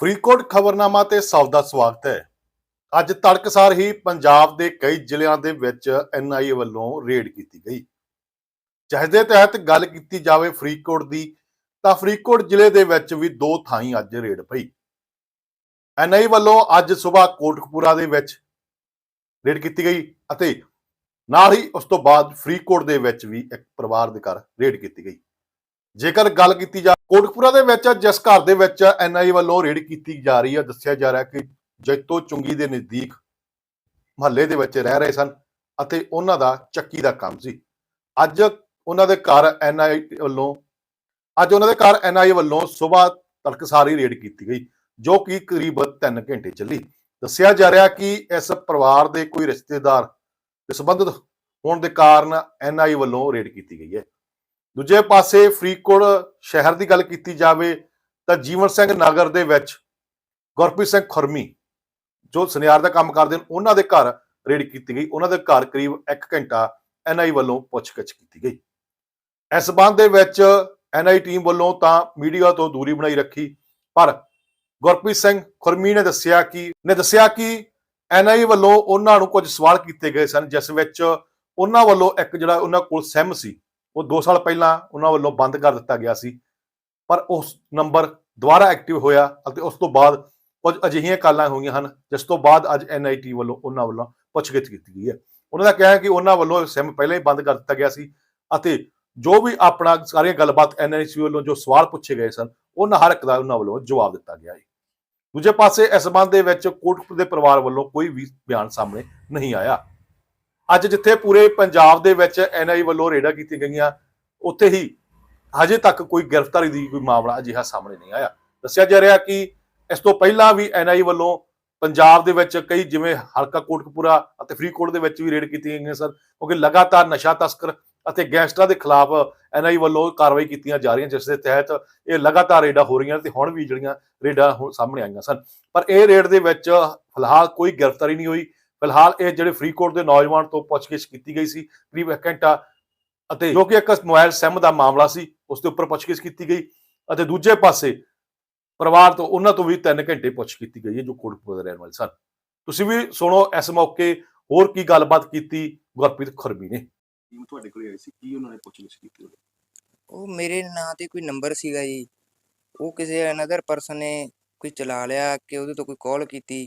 ਫਰੀਦਕੋਟ ਖਬਰਨਾਮਾ ਤੇ ਸਭ ਦਾ ਸਵਾਗਤ ਹੈ। ਅੱਜ ਤੜਕਸਾਰ ਹੀ ਪੰਜਾਬ ਦੇ ਕਈ ਜ਼ਿਲ੍ਹਿਆਂ ਦੇ ਵਿੱਚ ਐਨਆਈਏ ਵੱਲੋਂ ਰੇਡ ਕੀਤੀ ਗਈ। ਜਿਸ ਦੇ ਤਹਿਤ ਗੱਲ ਕੀਤੀ ਜਾਵੇ ਫਰੀਦਕੋਟ ਦੀ, ਤਾਂ ਫਰੀਦਕੋਟ ਜ਼ਿਲ੍ਹੇ ਦੇ ਵਿੱਚ ਵੀ ਦੋ ਥਾਈਂ ਅੱਜ ਰੇਡ ਪਈ। ਐਨਆਈਏ ਵੱਲੋਂ ਅੱਜ ਸਵੇਰ ਕੋਟਕਪੂਰਾ ਦੇ ਵਿੱਚ ਰੇਡ ਕੀਤੀ ਗਈ ਅਤੇ ਨਾਲ ਹੀ ਉਸ ਤੋਂ ਬਾਅਦ ਫਰੀਦਕੋਟ ਦੇ ਵਿੱਚ ਵੀ ਇੱਕ ਪਰਿਵਾਰ ਦੇ ਘਰ ਰੇਡ ਕੀਤੀ ਗਈ। ਜੇਕਰ ਗੱਲ ਕੀਤੀ ਜਾ ਕੋਟਕਪੂਰਾ ਦੇ ਵਿੱਚ, ਜਿਸ ਘਰ ਦੇ ਵਿੱਚ ਐਨਆਈ ਵੱਲੋਂ ਰੇਡ ਕੀਤੀ ਜਾ ਰਹੀ ਹੈ, ਦੱਸਿਆ ਜਾ ਰਿਹਾ ਕਿ ਜੈਤੋ ਚੁੰਗੀ ਦੇ ਨਜ਼ਦੀਕ ਮਹੱਲੇ ਦੇ ਵਿੱਚ ਰਹਿ ਰਹੇ ਸਨ ਅਤੇ ਉਹਨਾਂ ਦਾ ਚੱਕੀ ਦਾ ਕੰਮ ਸੀ। ਅੱਜ ਉਹਨਾਂ ਦੇ ਘਰ ਐਨਆਈ ਵੱਲੋਂ ਅੱਜ ਉਹਨਾਂ ਦੇ ਘਰ ਐਨਆਈ ਵੱਲੋਂ ਸਵੇਰ ਤੜਕਸਾਰੀ ਰੇਡ ਕੀਤੀ ਗਈ, ਜੋ ਕਿ ਕਰੀਬ 3 ਘੰਟੇ ਚੱਲੀ। ਦੱਸਿਆ ਜਾ ਰਿਹਾ ਕਿ ਇਸ ਪਰਿਵਾਰ ਦੇ ਕੋਈ ਰਿਸ਼ਤੇਦਾਰ ਦੇ ਸੰਬੰਧਿਤ ਹੋਣ ਦੇ ਕਾਰਨ ਐਨਆਈ ਵੱਲੋਂ ਰੇਡ ਕੀਤੀ ਗਈ ਹੈ। ਦੂਜੇ ਪਾਸੇ ਫਰੀਦਕੋਟ ਸ਼ਹਿਰ ਦੀ ਗੱਲ ਕੀਤੀ ਜਾਵੇ ਤਾਂ ਜੀਵਨ ਸਿੰਘ ਨਗਰ ਦੇ ਵਿੱਚ ਗੁਰਪ੍ਰੀਤ ਸਿੰਘ ਖੁਰਮੀ ਜੋ ਸੁਨਿਆਰ ਦਾ ਕੰਮ ਕਰਦੇ ਨੇ, ਉਹਨਾਂ ਦੇ ਘਰ ਰੇਡ ਕੀਤੀ ਗਈ। ਉਹਨਾਂ ਦੇ ਘਰ ਕਰੀਬ 1 ਘੰਟਾ ਐਨਆਈ ਵੱਲੋਂ ਪੁੱਛਗਿੱਛ ਕੀਤੀ ਗਈ। ਇਸ ਸਬੰਧ ਦੇ ਵਿੱਚ ਐਨਆਈ ਟੀਮ ਵੱਲੋਂ ਤਾਂ ਮੀਡੀਆ ਤੋਂ ਦੂਰੀ ਬਣਾਈ ਰੱਖੀ, ਪਰ ਗੁਰਪ੍ਰੀਤ ਸਿੰਘ ਖੁਰਮੀ ਨੇ ਦੱਸਿਆ ਕਿ, ਨੇ ਦੱਸਿਆ ਕਿ ਐਨਆਈ ਵੱਲੋਂ ਉਹਨਾਂ ਨੂੰ ਕੁਝ ਸਵਾਲ ਕੀਤੇ ਗਏ ਸਨ, ਜਿਸ ਵਿੱਚ ਉਹਨਾਂ ਵੱਲੋਂ ਇੱਕ ਜਿਹੜਾ ਉਹਨਾਂ ਕੋਲ ਸਹਿਮ ਸੀ ਉਹ 2 ਸਾਲ ਪਹਿਲਾਂ ਉਹਨਾਂ ਵੱਲੋਂ ਬੰਦ ਕਰ ਦਿੱਤਾ ਗਿਆ ਸੀ। ਪਰ ਉਸ ਨੰਬਰ ਦੁਬਾਰਾ ਐਕਟਿਵ ਹੋਇਆ ਅਤੇ ਉਸ ਤੋਂ ਬਾਅਦ ਕੁਝ ਅਜਿਹੀਆਂ ਕਾਲਾਂ ਹੋਈਆਂ ਹਨ, ਜਿਸ ਤੋਂ ਬਾਅਦ ਅੱਜ ਐਨਆਈਟੀ ਵੱਲੋਂ ਉਹਨਾਂ ਵੱਲੋਂ ਪੁੱਛਗਿੱਛ ਕੀਤੀ ਗਈ ਹੈ। ਉਹਨਾਂ ਦਾ ਕਹਿਣਾ ਹੈ ਕਿ ਉਹਨਾਂ ਵੱਲੋਂ ਸਿਮ ਪਹਿਲਾਂ ਹੀ ਬੰਦ ਕਰ ਦਿੱਤਾ ਗਿਆ ਸੀ ਅਤੇ ਜੋ ਵੀ ਆਪਣਾ ਸਾਰੀਆਂ ਗੱਲਬਾਤ ਐਨਆਈਸੀ ਵੱਲੋਂ ਜੋ ਸਵਾਲ ਪੁੱਛੇ ਗਏ ਸਨ, ਉਹਨਾਂ ਹਰ ਇੱਕ ਦਾ ਉਹਨਾਂ ਵੱਲੋਂ ਜਵਾਬ ਦਿੱਤਾ ਗਿਆ ਹੈ। ਦੂਜੇ ਪਾਸੇ ਇਸ ਸੰਬੰਧ ਦੇ ਵਿੱਚ ਕੋਟਕਪੁਰ ਦੇ ਪਰਿਵਾਰ ਵੱਲੋਂ ਕੋਈ ਵੀ ਬਿਆਨ ਸਾਹਮਣੇ ਨਹੀਂ ਆਇਆ। ਅੱਜ ਜਿੱਥੇ ਪੂਰੇ ਪੰਜਾਬ ਦੇ ਵਿੱਚ ਐਨਆਈ ਵੱਲੋਂ ਰੇਡਾਂ ਕੀਤੀਆਂ ਗਈਆਂ, ਉੱਥੇ ਹੀ ਹਜੇ ਤੱਕ ਕੋਈ ਗ੍ਰਿਫਤਾਰੀ ਦੀ ਕੋਈ ਮਾਮਲਾ ਅਜਿਹਾ ਸਾਹਮਣੇ ਨਹੀਂ ਆਇਆ। ਦੱਸਿਆ ਜਾ ਰਿਹਾ ਕਿ ਇਸ ਤੋਂ ਪਹਿਲਾਂ ਵੀ ਐਨਆਈ ਵੱਲੋਂ ਪੰਜਾਬ ਦੇ ਵਿੱਚ ਕਈ ਜਿਵੇਂ ਹਲਕਾ ਕੋਟਕਪੂਰਾ ਅਤੇ ਫਰੀਦਕੋਟ ਦੇ ਵਿੱਚ ਵੀ ਰੇਡ ਕੀਤੀਆਂ ਗਈਆਂ ਸਨ, ਕਿਉਂਕਿ ਲਗਾਤਾਰ ਨਸ਼ਾ ਤਸਕਰ ਅਤੇ ਗੈਂਗਸਟਰਾਂ ਦੇ ਖਿਲਾਫ ਐਨਆਈ ਵੱਲੋਂ ਕਾਰਵਾਈ ਕੀਤੀਆਂ ਜਾ ਰਹੀਆਂ, ਜਿਸ ਦੇ ਤਹਿਤ ਇਹ ਲਗਾਤਾਰ ਰੇਡਾਂ ਹੋ ਰਹੀਆਂ ਤੇ ਹੁਣ ਵੀ ਜਿਹੜੀਆਂ ਰੇਡਾਂ ਹੁਣ ਸਾਹਮਣੇ ਆਈਆਂ ਸਨ। ਪਰ ਇਹ ਰੇਡ ਦੇ ਵਿੱਚ ਫਿਲਹਾਲ ਕੋਈ ਗ੍ਰਿਫਤਾਰੀ ਨਹੀਂ ਹੋਈ। ਫਿਲਹਾਲ ਇਹ ਜਿਹੜੇ ਫਰੀਦਕੋਟ ਦੇ ਨੌਜਵਾਨ ਤੋਂ ਪੁੱਛਗਿੱਛ ਕੀਤੀ ਗਈ ਸੀ ਕਰੀਬ 1 ਘੰਟਾ ਅਤੇ ਜੋ ਕਿ ਇੱਕ ਮੋਬਾਈਲ ਸਿਮ ਦਾ ਮਾਮਲਾ ਸੀ ਉਸ ਦੇ ਉੱਪਰ ਪੁੱਛਗਿੱਛ ਕੀਤੀ ਗਈ ਅਤੇ ਦੂਜੇ ਪਾਸੇ ਪਰਿਵਾਰ ਤੋਂ ਉਹਨਾਂ ਤੋਂ ਵੀ 3 ਘੰਟੇ ਪੁੱਛ ਕੀਤੀ ਗਈ ਹੈ ਜੋ ਕੋਟਕਪੂਰਾ ਦੇ ਰਹਿਣ ਵਾਲੇ ਸਨ। ਤੁਸੀਂ ਵੀ ਸੁਣੋ ਇਸ ਮੌਕੇ ਹੋਰ ਕੀ ਗੱਲਬਾਤ ਕੀਤੀ ਗੁਰਪ੍ਰੀਤ ਖੁਰਮੀ ਨੇ। ਟੀਮ ਤੁਹਾਡੇ ਕੋਲ ਆਈ ਸੀ ਕੀ ਉਹਨਾਂ ਨੇ ਪੁੱਛਗਿੱਛ ਕੀਤੀ ਉਹਦੇ? ਉਹ ਮੇਰੇ ਨਾਂ ਤੇ ਕੋਈ ਨੰਬਰ ਸੀਗਾ ਜੀ। ਉਹ ਕਿਸੇ ਅਨਦਰ ਪਰਸਨ ਨੇ ਕੋਈ ਚਲਾ ਲਿਆ ਕਿ ਉਹਦੇ ਤੋਂ ਕੋਈ ਕਾਲ ਕੀਤੀ।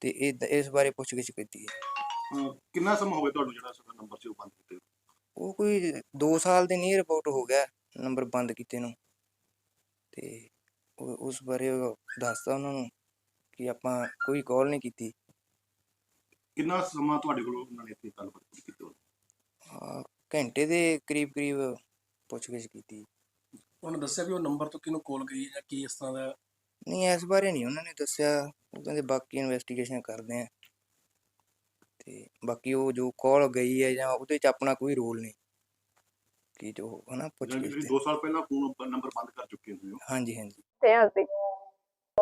ਤੇ ਇਹ ਇਸ ਬਾਰੇ ਪੁੱਛਗਿੱਛ ਕੀਤੀ ਹੈ। ਅਹ ਕਿੰਨਾ ਸਮਾਂ ਹੋ ਗਿਆ ਤੁਹਾਨੂੰ ਜਿਹੜਾ ਤੁਹਾਡਾ ਨੰਬਰ ਸੀ ਉਹ ਬੰਦ ਕੀਤੇ ਨੂੰ? ਉਹ ਕੋਈ 2 ਸਾਲ ਦੇ ਨੀਅਰ ਰਿਪੋਰਟ ਹੋ ਗਿਆ ਨੰਬਰ ਬੰਦ ਕੀਤੇ ਨੂੰ। ਤੇ ਉਹ- ਉਸ ਬਾਰੇ ਉਹ ਦੱਸਤਾ ਉਹਨਾਂ ਨੂੰ ਕਿ ਆਪਾਂ ਕੋਈ ਕਾਲ ਨਹੀਂ ਕੀਤੀ। ਕਿੰਨਾ ਸਮਾਂ ਤੁਹਾਡੇ ਕੋਲ ਉਹਨਾਂ ਨੇ ਇੱਥੇ ਗੱਲਬਾਤ ਕੀਤੀ ਉਹਦੇ? ਆਹ, ਘੰਟੇ ਦੇ ਕਰੀਬ ਕਰੀਬ ਪੁੱਛਗਿੱਛ ਕੀਤੀ। ਉਹਨੇ ਦੱਸਿਆ ਵੀ ਉਹ ਨੰਬਰ ਤੋਂ ਕਿਹਨੂੰ ਕਾਲ ਗਈ ਹੈ ਜਾਂ ਕੀ ਇਸ ਤਰ੍ਹਾਂ ਦਾ ਨਹੀਂ ਇਸ ਬਾਰੇ ਨਹੀਂ ਉਹਨਾਂ ਨੇ ਦੱਸਿਆ। ਉਹ ਕਹਿੰਦੇ ਬਾਕੀ ਇਨਵੈਸਟੀਗੇਸ਼ਨ ਕਰਦੇ ਆ। ਤੇ ਬਾਕੀ ਉਹ ਜੋ ਕਾਲ ਗਈ ਹੈ ਜਾਂ ਉਹਦੇ ਚ ਆਪਣਾ ਕੋਈ ਰੋਲ ਨਹੀਂ। ਕਿ ਜੋ ਹਨਾ ਪੁੱਛ ਯਾਨੀ ਤੁਸੀਂ 2 ਸਾਲ ਪਹਿਲਾਂ ਫੋਨ ਨੰਬਰ ਬੰਦ ਕਰ ਚੁੱਕੇ ਹੋ। ਹਾਂਜੀ ਹਾਂਜੀ। ਤੇ ਅਸੀਂ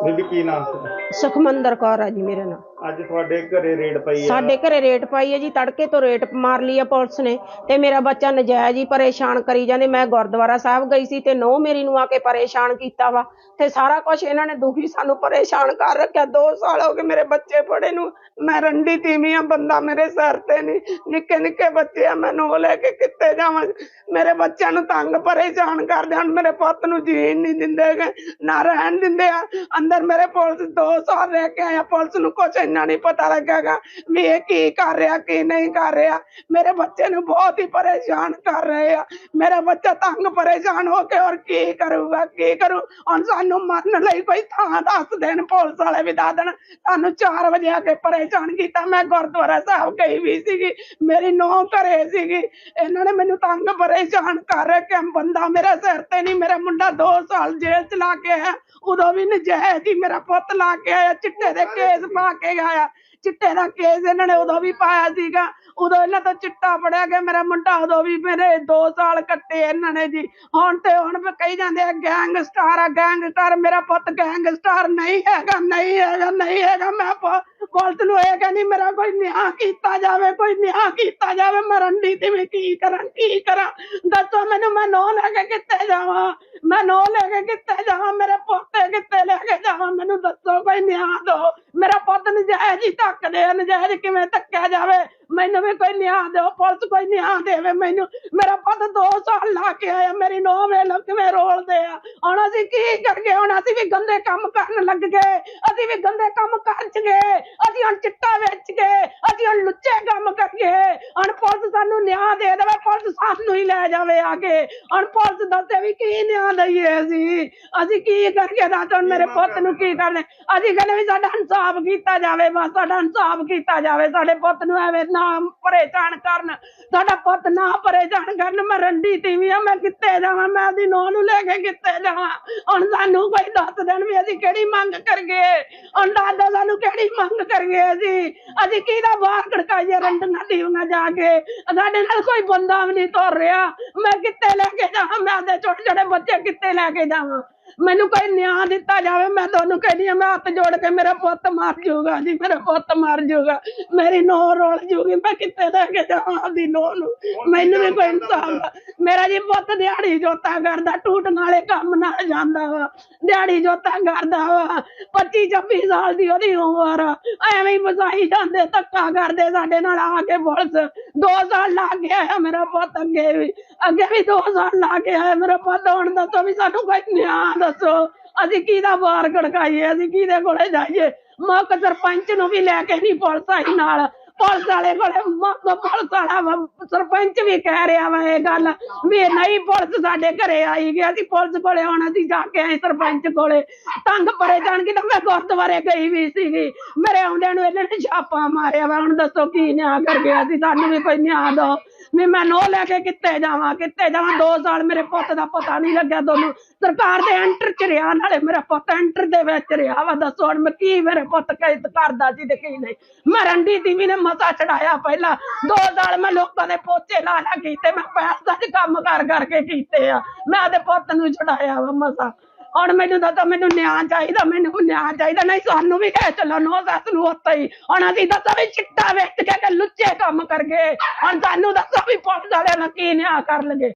ਬੀਬੀ ਕੀ ਨਾਮ ਸੁਖਮੰਦਰ ਕੌਰ ਆ ਜੀ ਮੇਰੇ ਨਾਲ। ਅੱਜ ਤੁਹਾਡੇ ਘਰੇ ਰੇਡ ਪਈ ਆ। ਸਾਡੇ ਘਰੇ ਰੇਟ ਪਾਈ ਹੈ ਜੀ ਤੜਕੇ ਤੋਂ ਰੇਟ ਮਾਰ ਲਈ ਆ ਪੁਲਿਸ ਨੇ। ਤੇ ਮੇਰਾ ਬੱਚਾ ਨਜਾਇਜ਼ ਹੀ ਪਰੇਸ਼ਾਨ ਕਰੀ ਜਾਂਦੇ। ਮੈਂ ਗੁਰਦੁਆਰਾ ਸਾਹਿਬ ਗਈ ਸੀ ਤੇ ਨੋ ਮੇਰੀ ਨੂੰ ਆ ਕੇ ਪਰੇਸ਼ਾਨ ਕੀਤਾ ਵਾ। ਤੇ ਸਾਰਾ ਕੁਝ ਇਹਨਾਂ ਨੇ ਦੁਖੀ ਸਾਨੂੰ ਪਰੇਸ਼ਾਨ ਕਰ ਰੱਖਿਆ। 2 ਸਾਲ ਹੋ ਗਏ ਮੇਰੇ ਬੱਚੇ ਪੜੇ ਨੂੰ। ਮੈਂ ਰੰਡੀ ਤੀਵੀਂ ਆ ਬੰਦਾ ਮੇਰੇ ਸਿਰ ਤੇ ਨਹੀਂ ਨਿੱਕੇ ਨਿੱਕੇ ਬੱਚੇ ਆ ਮੈਨੂੰ ਉਹ ਲੈ ਕੇ ਕਿੱਥੇ ਜਾਵਾਂ? ਮੇਰੇ ਬੱਚਿਆਂ ਨੂੰ ਤੰਗ ਪਰੇਸ਼ਾਨ ਕਰਦੇ ਹਨ ਮੇਰੇ ਪੁੱਤ ਨੂੰ ਜੀਣ ਨਹੀਂ ਦਿੰਦੇ ਹੈਗੇ, ਨਾ ਰਹਿਣ ਦਿੰਦੇ ਆ। ਅੰਦਰ ਮੇਰੇ ਪੁਲਿਸ 2 ਸਾਲ ਰਹਿ ਕੇ ਆਇਆ ਪੁਲਿਸ ਨੂੰ ਕੁਛ ਇੰਨਾ ਨਹੀਂ ਪਤਾ ਲੱਗਾਗਾ ਵੀ ਇਹ ਕੀ ਕਰ ਰਿਹਾ ਕੀ ਨਹੀਂ ਕਰ ਰਿਹਾ। ਮੇਰੇ ਬੱਚੇ ਨੂੰ ਬਹੁਤ ਹੀ ਪਰੇਸ਼ਾਨ ਕਰ ਰਹੇ ਆ। ਮੇਰਾ ਬੱਚਾ ਤੰਗ ਪਰੇਸ਼ਾਨ ਹੋ ਕੇ ਔਰ ਕੀ ਕਰੂਗਾ ਕੀ ਕਰੂ? ਹੁਣ ਸਾਨੂੰ ਮਰਨ ਲਈ ਕੋਈ ਥਾਂ ਦੱਸ ਦੇਣ ਪੁਲਿਸ ਵਾਲੇ ਵੀ ਦੱਸ ਦੇਣ। ਸਾਨੂੰ 4 ਵਜੇ ਆ ਕੇ ਪਰੇਸ਼ਾਨ ਕੀਤਾ। ਮੈਂ ਗੁਰਦੁਆਰਾ ਸਾਹਿਬ ਗਈ ਵੀ ਸੀਗੀ। ਮੇਰੀ ਨੌਂ ਘਰੇ ਸੀਗੀ। ਇਹਨਾਂ ਨੇ ਮੈਨੂੰ ਤੰਗ ਪਰੇਸ਼ਾਨ ਕਰ ਰੱਖਿਆ ਬੰਦਾ ਮੇਰੇ ਸਿਰ ਤੇ ਨਹੀਂ ਮੇਰਾ ਮੁੰਡਾ 2 ਸਾਲ ਜੇਲ੍ਹ ਚ ਲਾ ਕੇ ਆਇਆ। ਉਦੋਂ ਵੀ ਨਜਾਇਜ਼ ਹੀ ਮੇਰਾ ਪੁੱਤ ਲਾ ਕੇ ਆਇਆ। ਚਿੱਟੇ ਦੇ ਕੇਸ ਪਾ ਕੇ ਆਇਆ ਚਿੱਟੇ ਦਾ ਕੇਸ ਇਹਨਾਂ ਨੇ ਉਦੋਂ ਵੀ ਪਾਇਆ ਸੀਗਾ। ਉਦੋਂ ਇਹਨਾਂ ਤੋਂ ਚਿੱਟਾ ਫੜਿਆ ਗਿਆ। ਮੇਰਾ ਮੁੰਡਾ ਉਦੋਂ ਵੀ ਮੇਰੇ 2 ਸਾਲ ਕੱਟੇ ਇਹਨਾਂ ਨੇ ਜੀ। ਹੁਣ ਤੇ ਹੁਣ ਕਹੀ ਜਾਂਦੇ ਆ, ਗੈਂਗਸਟਰ ਆ, ਗੈਂਗਸਟਰ। ਮੇਰਾ ਪੁੱਤ ਗੈਂਗਸਟਰ ਨਹੀਂ ਹੈਗਾ ਨਹੀਂ ਹੈਗਾ ਨਹੀਂ ਹੈਗਾ। ਮੈਂ ਪ- ਪੁਲਿਸ ਨੂੰ ਇਹ ਕਹਿੰਦੀ, ਮੇਰਾ ਕੋਈ ਨਿਆਂ ਕੀਤਾ ਜਾਵੇ, ਕੋਈ ਨਿਆਂ ਕੀਤਾ ਜਾਵੇ ਮਰਨ ਦੀ ਤੇ ਮੈਂ ਕੀ ਕਰਾਂ ਕੀ ਕਰਾਂ? ਦੱਸੋ ਮੈਨੂੰ, ਮੈਂ ਨੋ ਲੈ ਕੇ ਕਿੱਥੇ ਜਾਵਾਂ? ਮੈਂ ਨੋ ਲੈ ਕੇ ਕਿੱਥੇ ਜਾਵਾਂ? ਮੇਰੇ ਪੋਤੇ ਕਿੱਥੇ ਲੈ ਕੇ ਜਾਵਾਂ? ਮੈਨੂੰ ਦੱਸੋ ਕੋਈ ਨਿਆਂ ਦੋ। ਮੇਰਾ ਪੁੱਤ ਨਜਾਇਜ਼ ਹੀ ਧੱਕਦੇ ਆ, ਨਜਾਇਜ਼ ਕਿਵੇਂ ਧੱਕਿਆ ਜਾਵੇ? ਮੈਨੂੰ ਵੀ ਕੋਈ ਨਿਆਂ ਦਿਓ, ਪੁਲਿਸ ਕੋਈ ਨਿਆਂ ਦੇਵੇ ਮੈਨੂੰ। ਮੇਰਾ ਪੁੱਤ 2 ਸਾਲ ਲਾ ਕੇ ਆਇਆ, ਮੇਰੀ ਨੋ ਵੇਲੇ ਕਿਵੇਂ ਰੋਲਦੇ ਆ। ਹੁਣ ਅਸੀਂ ਕੀ ਕਰਗੇ ਹੁਣ ਅਸੀਂ ਵੀ ਗੰਦੇ ਕੰਮ ਕਰਨ ਲੱਗ ਗਏ। ਅਸੀਂ ਵੀ ਗੰਦੇ ਕੰਮ ਕਰ ਚ ਗਏ। ਅਸੀਂ ਹੁਣ ਚਿੱਟਾ ਵੇਚ ਗਏ ਅਸੀਂ ਹੁਣ ਲੁੱਚੇ ਕੰਮ ਕਰ ਗਏ ਹੁਣ ਪੁਲਿਸ ਸਾਨੂੰ ਨਿਆਂ ਦੇ ਦੇਵੇ ਪੁਲਿਸ ਸਾਨੂੰ ਹੀ ਲੈ ਜਾਵੇ ਆ ਕੇ। ਹੁਣ ਪੁਲਿਸ ਦੱਸੇ ਵੀ ਕੀ ਨਿਆਂ ਦਈਏ ਅਸੀਂ? ਅਸੀਂ ਕੀ ਕਰਕੇ ਹੁਣ ਮੇਰੇ ਪੁੱਤ ਨੂੰ ਕੀ ਕਰਨੇ? ਅਸੀਂ ਕਹਿੰਦੇ ਵੀ ਸਾਡਾ ਇਨਸਾਫ ਕੀਤਾ ਜਾਵੇ ਬਸ ਸਾਡਾ ਇਨਸਾਫ ਕੀਤਾ ਜਾਵੇ। ਸਾਡੇ ਪੁੱਤ ਨੂੰ ਐਵੇਂ ਨਾ ਪਰੇਸ਼ਾਨ ਕਰਨ। ਸਾਡਾ ਪੁੱਤ ਨਾ ਪਰੇਸ਼ਾਨ ਕਰਨ। ਮੈਂ ਰੰਡੀ ਤੀਵੀਂ ਆ ਮੈਂ ਕਿੱਥੇ ਜਾਵਾਂ? ਮੈਂ ਉਹਦੀ ਨੂੰਹ ਨੂੰ ਲੈ ਕੇ ਕਿੱਥੇ ਜਾਵਾਂ? ਹੁਣ ਸਾਨੂੰ ਕੋਈ ਦੱਸ ਦੇਣ ਵੀ ਅਸੀਂ ਕਿਹੜੀ ਮੰਗ ਕਰਗੇ ਹੁਣ ਦੱਸ ਦਿਓ ਸਾਨੂੰ ਕਿਹੜੀ ਮੰਗ ਕਰਗੇ ਅਸੀਂ? ਅਸੀਂ ਕਿਹਦਾ ਬਾਹਰ ਖੜਕਾਈਏ ਰੰਡੀਆਂ ਤੀਵੀਆਂ ਜਾ ਕੇ? ਸਾਡੇ ਨਾਲ ਕੋਈ ਬੰਦਾ ਵੀ ਨਹੀਂ ਤੁਰ ਰਿਹਾ। ਮੈਂ ਕਿੱਥੇ ਲੈ ਕੇ ਜਾਵਾਂ? ਮੈਂ ਆਪਦੇ ਛੋਟੇ ਛੋਟੇ ਬੱਚੇ ਕਿੱਥੇ ਲੈ ਕੇ ਜਾਵਾਂ? ਮੈਨੂੰ ਕੋਈ ਨਿਆਂ ਦਿੱਤਾ ਜਾਵੇ ਮੈਂ ਤੁਹਾਨੂੰ ਕਹਿੰਦੀ ਹਾਂ ਮੈਂ ਹੱਥ ਜੋੜ ਕੇ ਮੇਰਾ ਪੁੱਤ ਮਰ ਜਾਊਗਾ ਜੀ ਮੇਰਾ ਪੁੱਤ ਮਰ ਜਾਊਗਾ। ਮੇਰੀ ਨੂੰਹ ਰੋਲ ਜੂਗੀ ਮੈਂ ਕਿੱਥੇ ਲੈ ਕੇ ਜਾਵਾਂ ਆਪਦੀ ਨੂੰਹ ਨੂੰ? ਮੈਨੂੰ ਵੀ ਕੋਈ ਇਨਸਾਫ ਮੇਰਾ ਜੀ ਪੁੱਤ ਦਿਹਾੜੀ ਜੋਤਾ ਕਰਦਾ ਟੂਟ ਨਾਲੇ ਕੰਮ ਨਾਲ ਜਾਂਦਾ ਵਾ। ਦਿਹਾੜੀ ਜੋਤਾ ਕਰਦਾ ਵਾ। 25 26 ਸਾਲ ਦੀ ਉਹਦੀ ਉਮਰ ਆ। ਐਵੇਂ ਹੀ ਵਸਾਈ ਜਾਂਦੇ ਧੱਕਾ ਕਰਦੇ ਸਾਡੇ ਨਾਲ ਆ ਕੇ ਪੁਲਿਸ ਦੋ ਸਾਲ ਲਾ ਕੇ ਆਇਆ ਮੇਰਾ ਪੁੱਤ ਅੱਗੇ ਵੀ। ਅੱਗੇ ਵੀ ਦੋ ਸਾਲ ਲਾ ਕੇ ਆਇਆ ਮੇਰਾ ਪੁੱਤ। ਹੁਣ ਦੱਸੋ ਵੀ ਸਾਨੂੰ ਕੋਈ ਨਿਆਂ ਦੱਸੋ। ਅਸੀਂ ਕਿਹਦਾ ਬਾਹਰ ਖੜਕਾਈਏ? ਅਸੀਂ ਕਿਹਦੇ ਕੋਲੇ ਜਾਈਏ? ਮੁੱਖ ਸਰਪੰਚ ਨੂੰ ਵੀ ਲੈ ਕੇ ਨਹੀਂ ਪੁਲਿਸ ਆਈ ਨਾਲ। ਪੁਲਿਸ ਵਾਲੇ ਕੋਲੇ ਮੁੱਖ ਪੁਲਿਸ ਵਾਲਾ ਵਾ- ਸਰਪੰਚ ਵੀ ਕਹਿ ਰਿਹਾ ਵਾ ਇਹ ਗੱਲ ਵੀ ਨਹੀਂ ਪੁਲਿਸ ਸਾਡੇ ਘਰੇ ਆਈ ਗਿਆ ਅਸੀਂ ਪੁਲਿਸ ਕੋਲੇ ਹੁਣ ਅਸੀਂ ਜਾ ਕੇ ਆਏ ਸਰਪੰਚ ਕੋਲੇ। ਤੰਗ ਪਰੇ ਪਰੇਸ਼ਾਨ ਕੀਤਾ ਮੈਂ ਗੁਰਦੁਆਰੇ ਗਈ ਵੀ ਸੀਗੀ। ਮੇਰੇ ਆਉਂਦਿਆਂ ਨੂੰ ਇਹਨਾਂ ਨੇ ਛਾਪਾ ਮਾਰਿਆ ਵਾ, ਹੁਣ ਦੱਸੋ ਕੀ ਨਿਆਂ ਕਰ ਗਿਆ ਸੀ ਸਾਨੂੰ ਵੀ ਕੋਈ ਨਿਆਂ ਦੋ। ਵੀ ਮੈਂ ਨੋ ਲੈ ਕੇ ਕਿੱਥੇ ਜਾਵਾਂ ਕਿੱਥੇ ਜਾਵਾਂ? 2 ਸਾਲ ਮੇਰੇ ਪੁੱਤ ਦਾ ਪਤਾ ਨਹੀਂ ਲੱਗਿਆ ਤੁਹਾਨੂੰ। ਸਰਕਾਰ ਦੇ ਐਂਟਰ ਚ ਰਿਹਾ, ਨਾਲੇ ਮੇਰਾ ਪੁੱਤ ਐਂਟਰ ਦੇ ਵਿੱਚ ਰਿਹਾ ਵਾ, ਦੱਸੋ ਹੁਣ ਮੈਂ ਕੀ ਮੇਰੇ ਪੁੱਤ ਕਹਿਤ ਕਰਦਾ ਸੀ ਤੇ ਕੀ ਨਹੀਂ। ਮੈਂ ਰੰਡੀ ਦੀ ਨੇ ਮਸਾ ਚੜਾਇਆ ਪਹਿਲਾਂ। 2 ਸਾਲ ਮੈਂ ਲੋਕਾਂ ਦੇ ਪੋਚੇ ਲਾ ਲਾ ਕੀਤੇ, ਮੈਂ ਪੈਸਾ ਚ ਕੰਮ ਕਰ ਕਰਕੇ ਕੀਤੇ ਆ। ਮੈਂ ਉਹਦੇ ਪੁੱਤ ਨੂੰ ਚੜਾਇਆ ਵਾ ਮਸਾ। ਹੁਣ ਮੈਨੂੰ ਦੱਸੋ, ਮੈਨੂੰ ਨਿਆਂ ਚਾਹੀਦਾ, ਮੈਨੂੰ ਨਿਆਂ ਚਾਹੀਦਾ, ਨਹੀਂ ਸਾਨੂੰ ਵੀ ਕਹਿ ਚੱਲੋ ਨੋ ਸੱਸ ਨੂੰ ਉੱਤੇ ਹੀ। ਹੁਣ ਅਸੀਂ ਦੱਸੋ ਵੀ ਚਿੱਟਾ ਵੇਚ ਕੇ ਤੇ ਲੁੱਚੇ ਕੰਮ ਕਰ ਗਏ ਹੁਣ ਸਾਨੂੰ ਦੱਸੋ ਵੀ ਪੁਲਿਸ ਵਾਲਿਆਂ ਨਾਲ ਕੀ ਨਿਆਂ ਕਰ ਲਗੇ